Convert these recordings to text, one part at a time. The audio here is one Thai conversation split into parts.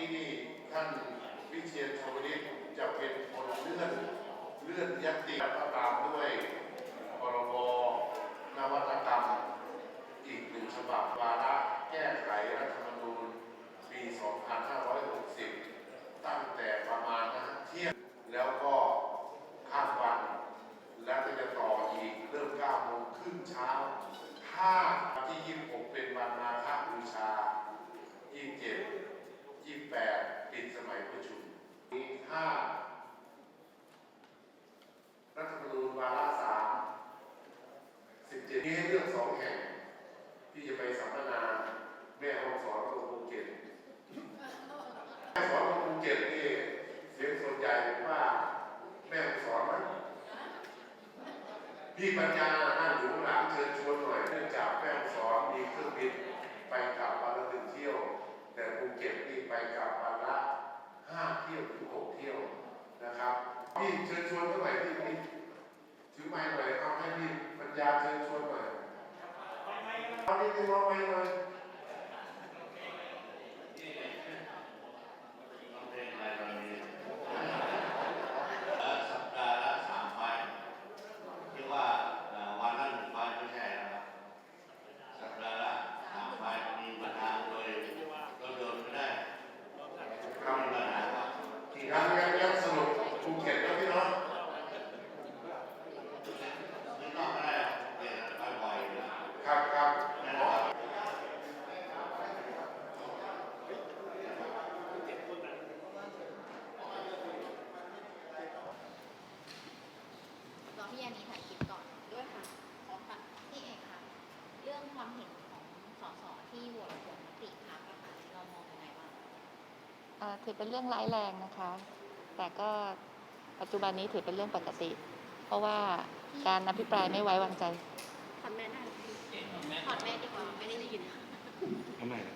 นี้นี่ท่านวิเชียรชวลิตจะเป็นคนเลื่อนเลื่อนยตติแล้วก็ตามด้วยพรบนวัตกรรมอีกหนึ่งฉบับวานะแก้ไขรัฐธรรมนูญปี 2560 ตั้งแต่ประมาณนะเที่ยงแล้วก็ข้ามวัน แล้วก็จะต่ออีกเริ่ม9โมงครึ่งเช้า ถ้าวันที่ 26 เป็นวันมาฆบูชา 27 28 ปิดสมัยประชุมนี้ถ้ารัฐธรรมนูญวาระสาม17นี้ให้เลือกสองแห่ง ที่จะไปสัมมนาแม่ห้องสอนกับภูเก็ตแม่สอนกับภูเก็ตนี่เสียงส่วนใหญ่ผมว่าแม่ห้องสอนมั้งพี่ปัญญานั่งอยู่ข้างหลังเชิญชวนหน่อยเนื่องจากแม่ห้องสอนมีเครื่องบินไปกลับวันละหนึ่งเที่ยว แต่ภูเก็ตนี่ไปกลับวันละห้าเที่ยวถึงหกเที่ยวนะครับพี่เชิญชวนเท่าไหร่พี่พี่ถือ ไม้หน่อยเอาให้พี่ปัญญาเชิญชวนหน่อยเอานี่ดึงเอาไว้หน่อย สัปดาห์ละสามไฟล์ที่ว่าเอ่อวันละหนึ่งไฟล์ไม่ใช่นะครับ สัปดาห์ละสามไฟล์มีปัญหาโดยรถยนต์ก็ได้ ครับ มีปัญหาว่า ที่ยังยังยังสรุปภูเก็ตแล้วพี่น้อง ไม่ต้องก็ได้ครับเป็นไปบ่อยอยู่แล้ว ครับครับ นะครับ รอพี่ยานีถ่ายคลิปก่อนด้วยค่ะขอค่ะพี่เอกค่ะ เรื่องความเห็นของสสที่โหวตผลมติพักอะค่ะเรามองยังไงบ้างเอ่อถือเป็นเรื่องร้ายแรงนะคะ แต่ก็ปัจจุบันนี้ถือเป็นเรื่องปกติ เพราะว่าการอภิปรายไม่ไว้วางใจ ถอดแม่ได้ถอดแม่ดีกว่าไม่ได้ยิน ทำไมล่ะ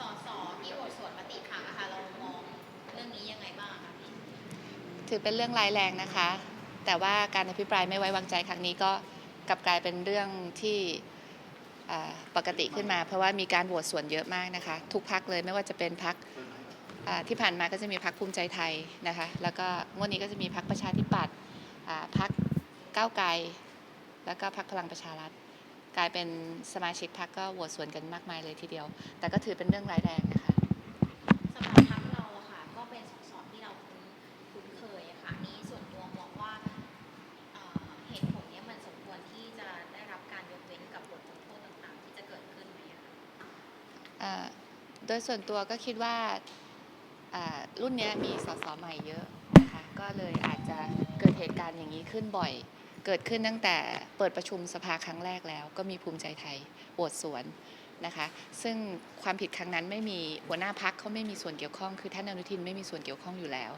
สสที่โหวตสวนมติพักอะค่ะเรามองเรื่องนี้ยังไงบ้างคะพี่ ถือเป็นเรื่องร้ายแรงนะคะ แต่ว่าการอภิปรายไม่ไว้วางใจครั้งนี้ก็กลับกลายเป็นเรื่องที่ปกติขึ้นมา เพราะว่ามีการโหวตส่วนเยอะมากนะคะ ทุกพักเลยไม่ว่าจะเป็นพักที่ผ่านมาก็จะมีพักภูมิใจไทยนะคะ แล้วก็งวดนี้ก็จะมีพักประชาธิปัตย์พักก้าวไกล แล้วก็พักพลังประชารัฐ กลายเป็นสมาชิกพักก็โหวตส่วนกันมากมายเลยทีเดียว แต่ก็ถือเป็นเรื่องร้ายแรงนะคะ สำหรับพักเราอะค่ะ ก็เป็นสสที่เราคุ้นคุ้นเคยอะค่ะนี่ส่วนตัวมองว่าเอ่อเหตุผลเนี้ยมันสมควรที่จะได้รับการยกเว้นกับบทลงโทษต่างๆ ที่จะเกิดขึ้นไหมอะคะ อ่า โดยส่วนตัวก็คิดว่ารุ่นนี้มีสสใหม่เยอะนะคะก็เลยอาจจะเกิดเหตุการณ์อย่างนี้ขึ้นบ่อย เกิดขึ้นตั้งแต่เปิดประชุมสภาครั้งแรกแล้ว ก็มีภูมิใจไทยโหวตสวนนะคะซึ่งความผิดครั้งนั้นไม่มีหัวหน้าพักเขาไม่มีส่วนเกี่ยวข้อง คือท่านอนุทินไม่มีส่วนเกี่ยวข้องอยู่แล้ว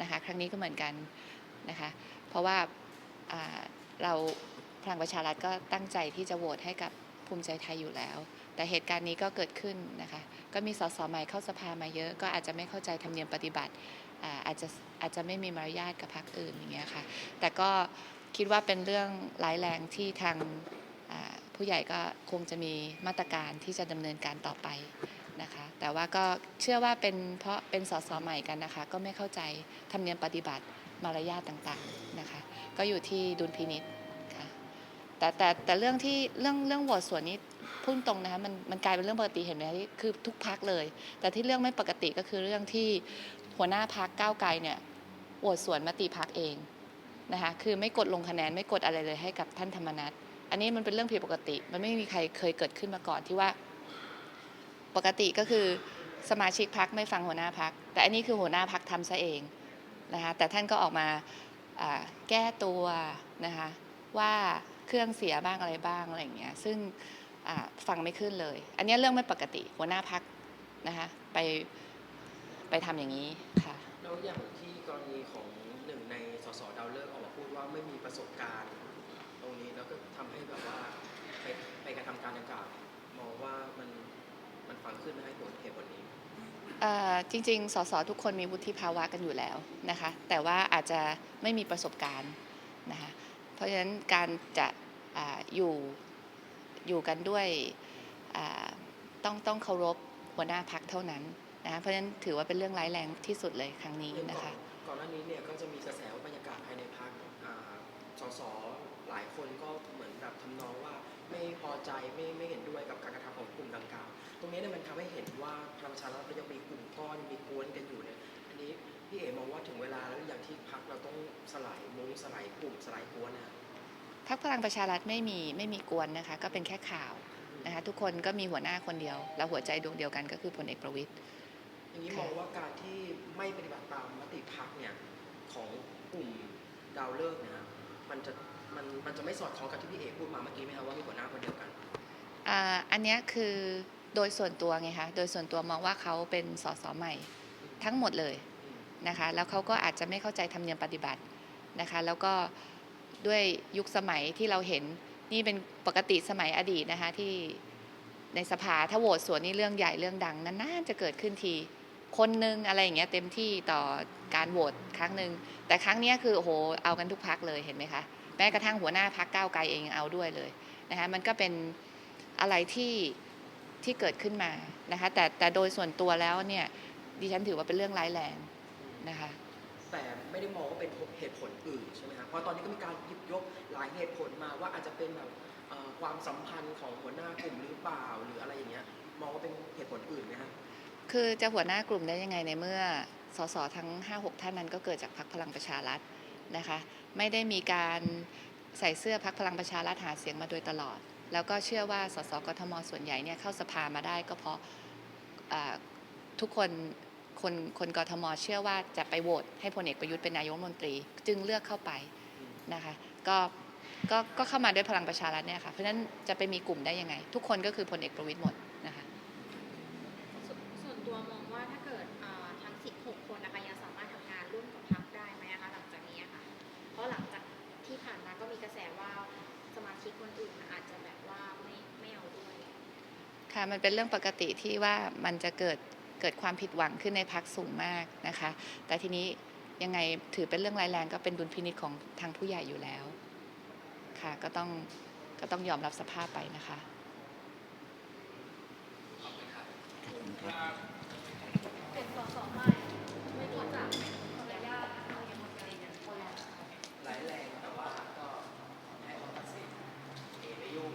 นะคะครั้งนี้ก็เหมือนกันนะคะเพราะว่าเราพลังประชารัฐก็ตั้งใจที่จะโหวตให้กับภูมิใจไทยอยู่แล้ว แต่เหตุการณ์นี้ก็เกิดขึ้นนะคะ ก็มีสสใหม่เข้าสภามาเยอะ ก็อาจจะไม่เข้าใจธรรมเนียมปฏิบัติอาจจะอาจจะไม่มีมารยาทกับพรรคอื่นอย่างเงี้ยค่ะ แต่ก็คิดว่าเป็นเรื่องร้ายแรงที่ทางผู้ใหญ่ก็คงจะมีมาตรการที่จะดำเนินการต่อไปนะคะ แต่ว่าก็เชื่อว่าเป็นเพราะเป็นสสใหม่กันนะคะ ก็ไม่เข้าใจธรรมเนียมปฏิบัติมารยาทต่างๆนะคะ ก็อยู่ที่ดุลพินิษค่ะแต่แต่แต่เรื่องที่เรื่องเรื่องโหวตส่วนนี้ พูดตรงนะคะมันมันกลายเป็นเรื่องปกติเห็นไหมที่คือทุกพักเลย แต่ที่เรื่องไม่ปกติก็คือเรื่องที่หัวหน้าพักก้าวไกลเนี่ยโหวตสวนมติพักเองนะคะคือไม่กดลงคะแนนไม่กดอะไรเลยให้กับท่านธรรมนัฐอันนี้มันเป็นเรื่องผิดปกติ มันไม่มีใครเคยเกิดขึ้นมาก่อนที่ว่า ปกติก็คือสมาชิกพักไม่ฟังหัวหน้าพัก แต่อันนี้คือหัวหน้าพักทำซะเองนะคะแต่ท่านก็ออกมาแก้ตัวนะคะว่าเครื่องเสียบ้างอะไรบ้างอะไรอย่างเงี้ยซึ่ง ฟังไม่ขึ้นเลย อันนี้เรื่องไม่ปกติหัวหน้าพักนะคะไปไปทำอย่างนี้ค่ะแล้วอย่างที่กรณีของหนึ่งในสสดาวเลิกษ์ออกมาพูดว่าไม่มีประสบการณ์ ตรงนี้แล้วก็ทำให้แบบว่าไปไปกระทำการดังกล่าวมองว่ามันมันฟังขึ้นให้ผลเหตุผลนี้เอ่อจริงๆ สสทุกคนมีวุฒิภาวะกันอยู่แล้วนะคะ แต่ว่าอาจจะไม่มีประสบการณ์นะคะ เพราะฉะนั้นการจะอาอยู่ อยู่กันด้วยต้องต้องเคารพหัวหน้าพักเท่านั้นนะคะเพราะฉะนั้นถือว่าเป็นเรื่องร้ายแรงที่สุดเลยครั้งนี้นะคะก่อนหน้านี้เนี่ยก็จะมีกระแสว่าบรรยากาศภายในพักสสหลายคนก็เหมือนแบบทำนองว่าไม่พอใจไม่ไม่เห็นด้วยกับการกระทำของกลุ่มดังกล่าวตรงนี้เนี่ยมันทำให้เห็นว่าพลังประชารัฐยังมีกลุ่มก้อนมีกวนกันอยู่เนี่ยอันนี้พี่เอ๋มองว่าถึงเวลาแล้วอย่างที่พักเราต้องสลายมุ้งสลายกลุ่มสลายกวนนะ พักพลังประชารัฐไม่มีไม่มีกวนนะคะก็เป็นแค่ข่าวนะคะทุกคนก็มีหัวหน้าคนเดียว แล้วหัวใจดวงเดียวกันก็คือพลเอกประวิตยอย่างนี้มองว่าการที่ไม่ปฏิบัติตามมติพักเนี่ยของกลุ่มดาวเลิกษ์เนี่ยมันจะมันมันจะไม่สอดคล้องกับที่พี่เอ๋พูดมาเมื่อกี้ไหมครับว่ามีหัวหน้าคนเดียวกันอ่าอันเนี้ยคือโดยส่วนตัวไงคะโดยส่วนตัวมองว่าเขาเป็นสสใหม่ทั้งหมดเลยอืมนะคะแล้วเขาก็อาจจะไม่เข้าใจธรรมเนียมปฏิบัตินะคะแล้วก็ ด้วยยุคสมัยที่เราเห็นนี่เป็นปกติสมัยอดีตนะคะที่ในสภาถ้าโหวตสวนนี่เรื่องใหญ่เรื่องดังนานๆจะเกิดขึ้นทีคนนึงอะไรอย่างเงี้ยเต็มที่ต่อการโหวตครั้งหนึ่งแต่ครั้งนี้คือโอ้โหเอากันทุกพักเลยเห็นไหมคะแม้กระทั่งหัวหน้าพักก้าวไกลเองยังเอาด้วยเลยนะคะมันก็เป็นอะไรที่ที่เกิดขึ้นมานะคะแต่แต่โดยส่วนตัวแล้วเนี่ยดิฉันถือว่าเป็นเรื่องร้ายแรงนะคะ แต่ไม่ได้มองว่าเป็นเหตุผลอื่นใช่ไหมครับเพราะตอนนี้ก็มีการหยิบยกหลายเหตุผลมาว่าอาจจะเป็นแบบความสัมพันธ์ของหัวหน้ากลุ่มหรือเปล่าหรืออะไรอย่างเงี้ยมองว่าเป็นเหตุผลอื่นไหมครับคือจะหัวหน้ากลุ่มได้ยังไงในเมื่อสสทั้ง 5-6 ท่านนั้นก็เกิดจากพรรคพลังประชารัฐนะคะไม่ได้มีการใส่เสื้อพรรคพลังประชารัฐหาเสียงมาโดยตลอด แล้วก็เชื่อว่าสสกทมส่วนใหญ่เนี่ยเข้าสภามาได้ก็เพราะทุกคน คนคนกทมเชื่อว่าจะไปโหวตให้พลเอกประยุทธ์เป็นนายกรัฐมนตรี จึงเลือกเข้าไปนะคะก็ก็ก็เข้ามาด้วยพลังประชารัฐเนี่ยค่ะเพราะฉะนั้นจะไปมีกลุ่มได้ยังไง ทุกคนก็คือพลเอกประวิตยหมดนะคะส่วนส่วนตัวมองว่าถ้าเกิดอ่าทั้ง 16 คนนะคะยังสามารถทำงานร่วมกับพรรคได้ไหมคะหลังจากนี้อะค่ะ เพราะหลังจากที่ผ่านมาก็มีกระแสว่าสมาชิกคนอื่นอาจจะแบบว่าไม่ไม่เอาด้วย ค่ะมันเป็นเรื่องปกติที่ว่ามันจะเกิด เกิดความผิดหวังขึ้นในพักสูงมากนะคะ แต่ทีนี้ยังไงถือเป็นเรื่องร้ายแรงก็เป็นดุลพินิจของทางผู้ใหญ่อยู่แล้วค่ะก็ต้องก็ต้องยอมรับสภาพไปนะคะเป็นสสใหม่ไม่รู้จักภรรยาเรายังมาเป็นคน หลายแรงแต่ว่าก็ให้เขาตัดสินเอ๋ไม่ยุ่ง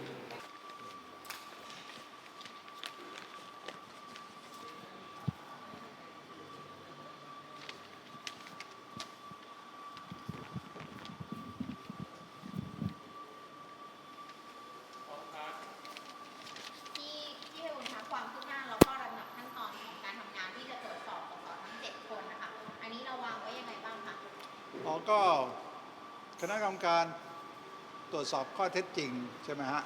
ที่ที่ให้คุณคะความคืบหน้าแล้วก็ลำดับขั้นตอนของการทำงานที่จะตรวจสอบสสทั้ง 7 คนนะคะ อันนี้เราวางไว้ยังไงบ้างคะ ก็คณะกรรมการตรวจสอบข้อเท็จจริง ใช่ไหมฮะ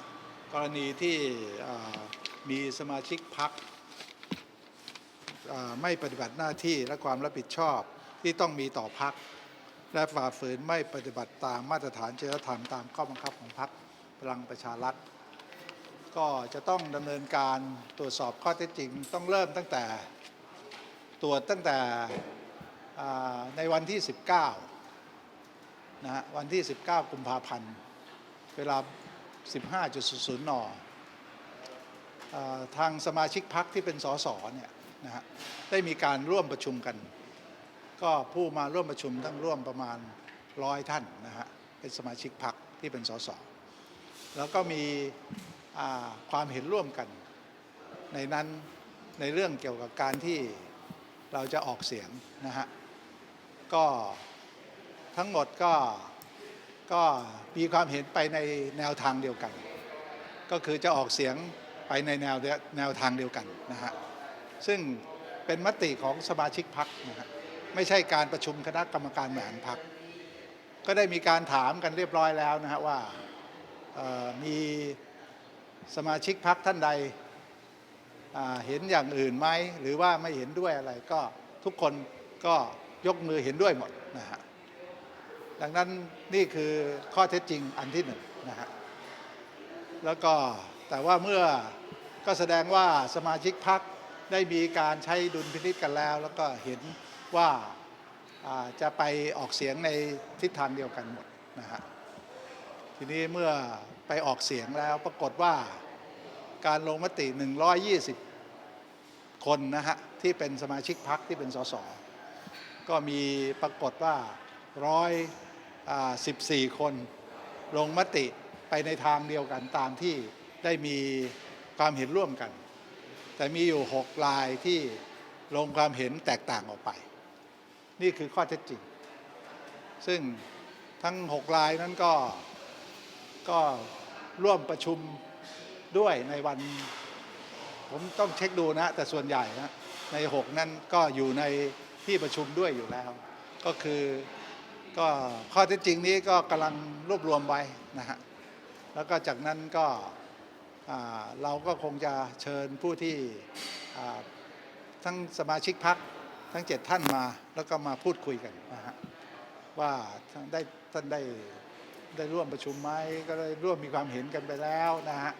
กรณีที่มีสมาชิกพักไม่ปฏิบัติหน้าที่และความรับผิดชอบที่ต้องมีต่อพัก และฝ่าฝืนไม่ปฏิบัติตามมาตรฐานจริยธรรมตามข้อบังคับของพักพลังประชารัฐ ก็จะต้องดำเนินการตรวจสอบข้อเท็จจริง ต้องเริ่มตั้งแต่ตรวจตั้งแต่ในวันที่ 19 นะฮะวันที่ 19 กุมภาพันธ์ เวลา 15.00นเอ่อทางสมาชิกพักที่เป็นสสเนี่ยนะฮะได้มีการร่วมประชุมกัน ก็ผู้มาร่วมประชุมทั้งร่วมประมาณร้อยท่านนะฮะเป็นสมาชิกพักที่เป็นสสแล้วก็มีความเห็นร่วมกัน ในนั้นในเรื่องเกี่ยวกับการที่เราจะออกเสียงนะฮะก็ ทั้งหมดก็ก็มีความเห็นไปในแนวทางเดียวกัน ก็คือจะออกเสียงไปในแนวแนวทางเดียวกันนะฮะซึ่งเป็นมติของสมาชิกพักนะฮะไม่ใช่การประชุมคณะกรรมการบริหารพัก ก็ได้มีการถามกันเรียบร้อยแล้วนะฮะว่ามีสมาชิกพักท่านใดเห็นอย่างอื่นไหมหรือว่าไม่เห็นด้วยอะไรก็ทุกคนก็ยกมือเห็นด้วยหมดนะฮะ ดังนั้นนี่คือข้อเท็จจริงอันที่หนึ่งนะฮะแล้วก็แต่ว่าเมื่อก็แสดงว่าสมาชิกพักได้มีการใช้ดุลพินิจกันแล้ว แล้วก็เห็นว่าอ่าจะไปออกเสียงในทิศทางเดียวกันหมดนะฮะทีนี้เมื่อไปออกเสียงแล้วปรากฏว่าการลงมติ 120 คนนะฮะที่เป็นสมาชิกพักที่เป็นสสก็มีปรากฏว่าร้อย สิบสี่คนลงมติไปในทางเดียวกันตามที่ได้มีความเห็นร่วมกัน แต่มีอยู่หกรายที่ลงความเห็นแตกต่างออกไป นี่คือข้อเท็จจริง ซึ่งทั้งหกรายนั้นก็ก็ร่วมประชุมด้วยในวัน ผมต้องเช็คดูนะ แต่ส่วนใหญ่นะในหกนั้นก็อยู่ในที่ประชุมด้วยอยู่แล้ว ก็คือ ก็ข้อเท็จจริงนี้ก็กำลังรวบรวมไว้นะฮะแล้วก็จากนั้นก็เราก็คงจะเชิญผู้ที่ทั้งสมาชิกพักทั้งเจ็ดท่านมาแล้วก็มาพูดคุยกันนะฮะว่าท่านได้ท่านได้ได้ร่วมประชุมไหมก็ได้ร่วมมีความเห็นกันไปแล้วนะฮะ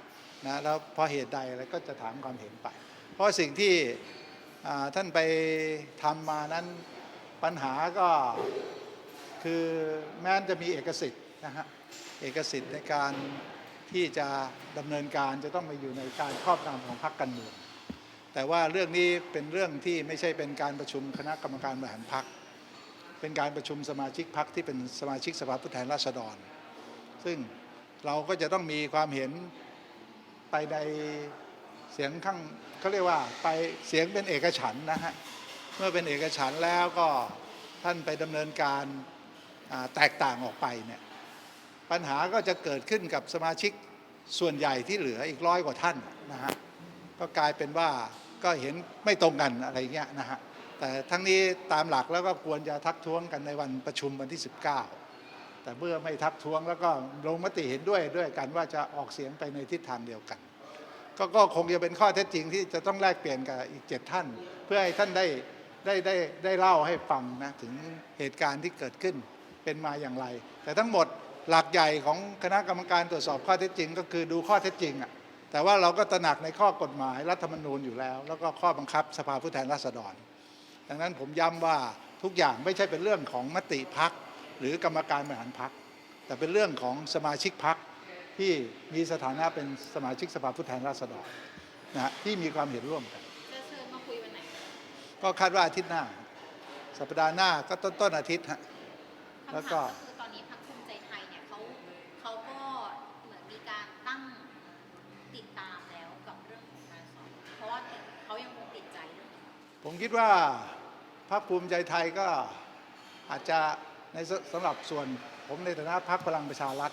นะแล้วพราะเหตุใดอะไรก็จะถามความเห็นไป เพราะสิ่งที่ท่านไปทำมานั้นปัญหาก็ คือแม้จะมีเอกสิทธิ์นะฮะเอกสิทธิ์ในการที่จะดำเนินการจะต้องมาอยู่ในการครอบงำของพรรคการเมืองแต่ว่าเรื่องนี้เป็นเรื่องที่ไม่ใช่เป็นการประชุมคณะกรรมการบริหารพรรคเป็นการประชุมสมาชิกพรรคที่เป็นสมาชิกสภาผู้แทนราษฎร ซึ่งเราก็จะต้องมีความเห็นไปในเสียงข้างเขาเรียกว่าไปเสียงเป็นเอกฉันนะฮะเมื่อเป็นเอกฉันแล้วก็ท่านไปดำเนินการ แตกต่างออกไปเนี่ยปัญหาก็จะเกิดขึ้นกับสมาชิกส่วนใหญ่ที่เหลืออีกร้อยกว่าท่านนะฮะก็กลายเป็นว่าก็เห็นไม่ตรงกันอะไรเงี้ยนะฮะแต่ทั้งนี้ตามหลักแล้วก็ควรจะทักท้วงกันในวันประชุมวันที่ 19 แต่เมื่อไม่ทักท้วงแล้วก็ลงมติเห็นด้วยด้วยกันว่าจะออกเสียงไปในทิศทางเดียวกันก็ก็คงจะเป็นข้อเท็จจริงที่จะต้องแลกเปลี่ยนกับอีกเจ็ดท่าน เพื่อให้ท่านได้ได้ได้ได้เล่าให้ฟังนะถึงเหตุการณ์ที่เกิดขึ้น เป็นมาอย่างไร แต่ทั้งหมดหลักใหญ่ของคณะกรรมการตรวจสอบข้อเท็จจริง ก็คือดูข้อเท็จจริงอะแต่ว่าเราก็ตระหนักในข้อกฎหมายรัฐธรรมนูญอยู่แล้ว แล้วก็ข้อบังคับสภาผู้แทนราษฎร ดังนั้นผมย้ำว่าทุกอย่างไม่ใช่เป็นเรื่องของมติพักหรือกรรมการบริหารพัก แต่เป็นเรื่องของสมาชิกพักที่มีสถานะเป็นสมาชิกสภาผู้แทนราษฎรนะฮะที่มีความเห็นร่วมกันจะเชิญมาคุยวันไหนก็คาดว่าอาทิตย์หน้า สัปดาห์หน้าก็ต้นต้นอาทิตย์ฮะ แล้วก็คำถามคือตอนนี้พรรคภูมิใจไทยเนี่ยเขาเขาก็เหมือนมีการตั้งติดตามแล้วกับเรื่องของการสอบเพราะว่าเขายังคงติดใจเรื่องนี้ผมคิดว่าพรรคภูมิใจไทยก็อาจจะในสสำหรับส่วนผมในฐานะพรรคพลังประชารัฐ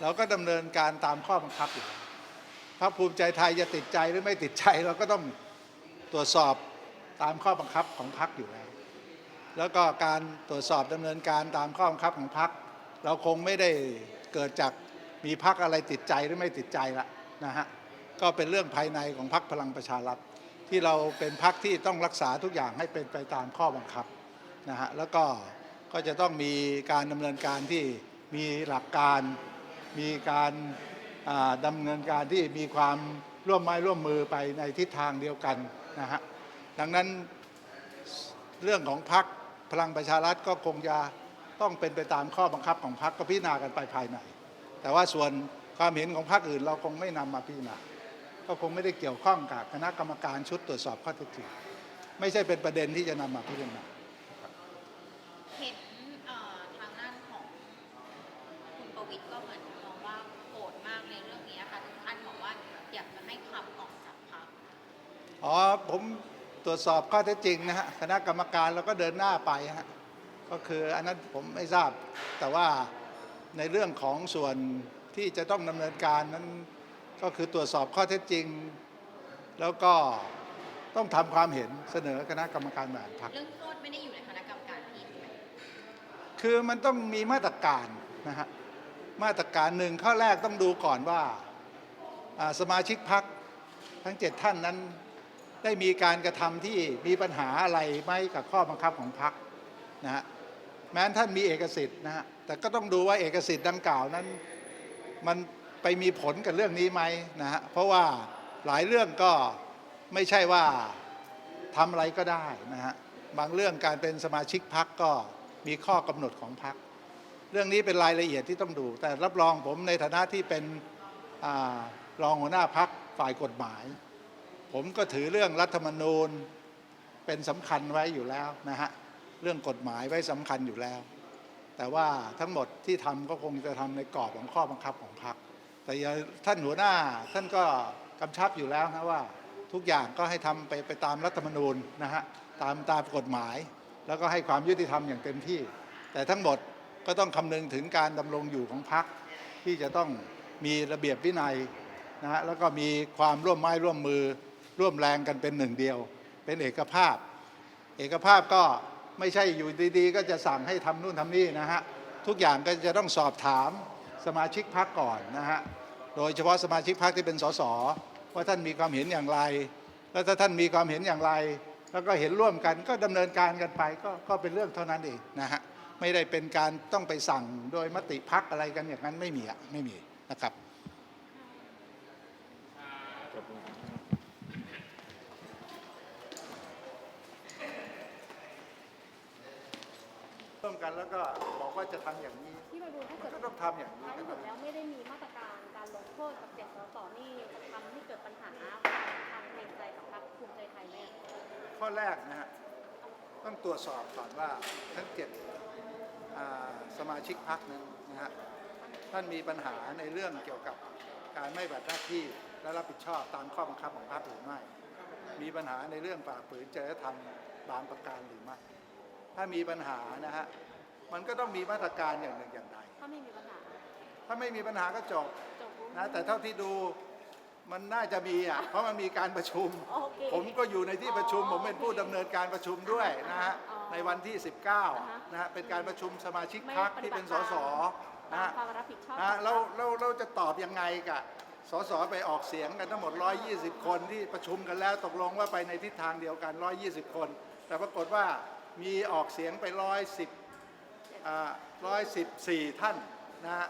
เราก็ดำเนินการตามข้อบังคับอยู่พรรคภูมิใจไทยจะติดใจหรือไม่ติดใจเราก็ต้องตรวจสอบตามข้อบังคับของพรรคอยู่แล้ว แล้วก็การตรวจสอบดำเนินการตามข้อบังคับของพรรคเราคงไม่ได้เกิดจากมีพรรคอะไรติดใจหรือไม่ติดใจละนะฮะก็เป็นเรื่องภายในของพรรคพลังประชารัฐ ที่เราเป็นพรรคที่ต้องรักษาทุกอย่างให้เป็นไปตามข้อบังคับนะฮะแล้วก็ก็จะต้องมีการดำเนินการที่มีหลักการ มีการอ่าดำเนินการที่มีความร่วมไม้ร่วมมือไปในทิศทางเดียวกันนะฮะดังนั้นเรื่องของพรรค พลังประชารัฐก็คงจะต้องเป็นไปตามข้อบังคับของพรรคก็พิจารณากันไปภายใน แต่ว่าส่วนความเห็นของพรรคอื่นเราคงไม่นำมาพิจารณา ก็คงไม่ได้เกี่ยวข้องกับคณะกรรมการชุดตรวจสอบข้อเท็จจริงไม่ใช่เป็นประเด็นที่จะนำมาพิจารณาเห็นเอ่อทางด้านของคุณประวิตรก็เหมือนมองว่าโกรธมากในเรื่องนี้ค่ะถึงขั้นบอกว่าอยากจะให้ขับออกจากพรรคอ๋อผม ตรวจสอบข้อเท็จจริงนะฮะคณะกรรมการเราก็เดินหน้าไปฮะก็คืออันนั้นผมไม่ทราบ แต่ว่าในเรื่องของส่วนที่จะต้องดำเนินการนั้นก็คือตรวจสอบข้อเท็จจริง แล้วก็ต้องทำความเห็นเสนอคณะกรรมการบริหารพรรค เรื่องโทษไม่ได้อยู่ในคณะกรรมการพี่ถูกไหมคือมันต้องมีมาตรการนะฮะมาตรการหนึ่งข้อแรกต้องดูก่อนว่าอ่าสมาชิกพักทั้งเจ็ดท่านนั้น ได้มีการกระทำที่มีปัญหาอะไรไหมกับข้อบังคับของพักนะฮะแม้ท่านมีเอกสิทธิ์นะฮะแต่ก็ต้องดูว่าเอกสิทธิ์ดังกล่าวนั้นมันไปมีผลกับเรื่องนี้ไหมนะฮะเพราะว่าหลายเรื่องก็ไม่ใช่ว่าทำอะไรก็ได้นะฮะบางเรื่องการเป็นสมาชิกพักก็มีข้อกำหนดของพัก เรื่องนี้เป็นรายละเอียดที่ต้องดู แต่รับรองผมในฐานะที่เป็นอรองหัวหน้าพักฝ่ายกฎหมาย ผมก็ถือเรื่องรัฐธรรมนูญเป็นสำคัญไว้อยู่แล้วนะฮะเรื่องกฎหมายไว้สำคัญอยู่แล้ว แต่ว่าทั้งหมดที่ทำก็คงจะทำในกรอบของข้อบังคับของพรรคแต่ท่านหัวหน้าท่านก็กำชับอยู่แล้วนะว่าทุกอย่างก็ให้ทำไปไปตามรัฐธรรมนูญนะฮะตามตามกฎหมาย แล้วก็ให้ความยุติธรรมอย่างเต็มที่ แต่ทั้งหมดก็ต้องคำนึงถึงการดำรงอยู่ของพรรคที่จะต้องมีระเบียบวินัยนะฮะแล้วก็มีความร่วมไม้ร่วมมือ ร่วมแรงกันเป็นหนึ่งเดียว เป็นเอกภาพ เอกภาพก็ไม่ใช่อยู่ดีๆ ก็จะสั่งให้ทำนู่นทำนี่นะฮะ ทุกอย่างก็จะต้องสอบถามสมาชิกพรรคก่อนนะฮะ โดยเฉพาะสมาชิกพรรคที่เป็นสสว่าท่านมีความเห็นอย่างไร แล้วถ้าท่านมีความเห็นอย่างไร แล้วก็เห็นร่วมกันก็ดำเนินการกันไปก็ก็เป็นเรื่องเท่านั้นเองนะฮะไม่ได้เป็นการต้องไปสั่งโดยมติพักอะไรกันอย่างนั้นไม่มีอะไม่มีนะครับขอบคุณครับ ร่ว มกันแล้วก็บอกว่าจะทำอย่างนี้ ที่มาดูถ้าเกิดก็ต้องทำอย่างนี้ท้ายนะที่คสุรับ ดแล้วไม่ได้มีมาตรการการลงโทษกับเจ็ดสสนี่จะทำให้เกิดปัญหาทางเกรงใจกับพรรคภูมิใจไทยไหมอะข้อแรกนะฮะต้องตรวจสอบก่อนว่าทั้งเจ็ดอ่าสมาชิกพักนั้นนะฮะท่านมีปัญหาในเรื่องเกี่ยวกับการไม่ปฏิบัติหน้าที่และรับผิดชอบตามข้อบังคับของพรรคหรือไม่ มีปัญหาในเรื่องฝ่าฝืนจริยธรรมบางประการหรือไม่ ถ้ามีปัญหานะฮะมันก็ต้องมีมาตรการอย่างหนึ่งอย่างใด ถ้าไม่มีปัญหาถ้าไม่มีปัญหาก็จบจบนะแต่เท่าที่ดูมันน่าจะมีอะเพราะมันมีการประชุม โอเค ผมก็อยู่ในที่ประชุม อ๋อผมเป็นผู้ดำเนินการประชุมด้วยนะฮะอ๋อในวันที่ อ่าฮะ19นะฮะเป็นการประชุมสมาชิกไม่พรรคปฏิที่บัเป็ตินสสตามนะฮะความรับผิดชอบนะของเราพรรคเราเราจะตอบยังไงกับสสไปออกเสียงกันทั้งหมด 120 คนที่ประชุมกันแล้วตกลงว่าไปในทิศทางเดียวกัน 120 คน แต่ปรากฏว่า มีออกเสียงไป110อ่า114ท่านนะฮะ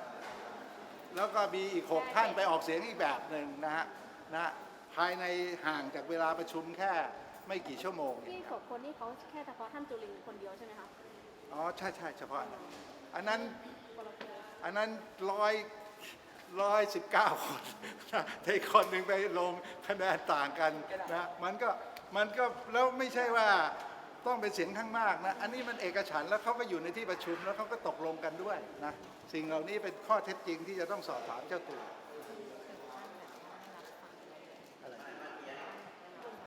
แล้วก็มีอีก6ท่านไปออกเสียงอีกแบบหนึ่งนะฮะนะฮะภายในห่างจากเวลาประชุมแค่ไม่กี่ชั่วโมงที่ขบคนนี่เขาแค่เฉพาะท่านจุลินทร์คนเดียวใช่ไหมคะอ๋อใช่ใช่เฉพาะอันนั้นอันนั้นคนละเคสอันนั้นร้อยร้อยสิบเก้าคนนะแต่อีกคนหนึ่งไปลงคะแนนต่างกันนะมันก็มันก็แล้วไม่ใช่ว่า ต้องเป็นเสียงข้างมากนะ อันนี้มันเอกฉันแล้วเขาก็อยู่ในที่ประชุมแล้วเขาก็ตกลงกันด้วยนะ สิ่งเหล่านี้เป็นข้อเท็จจริงที่จะต้องสอบถามเจ้าตัว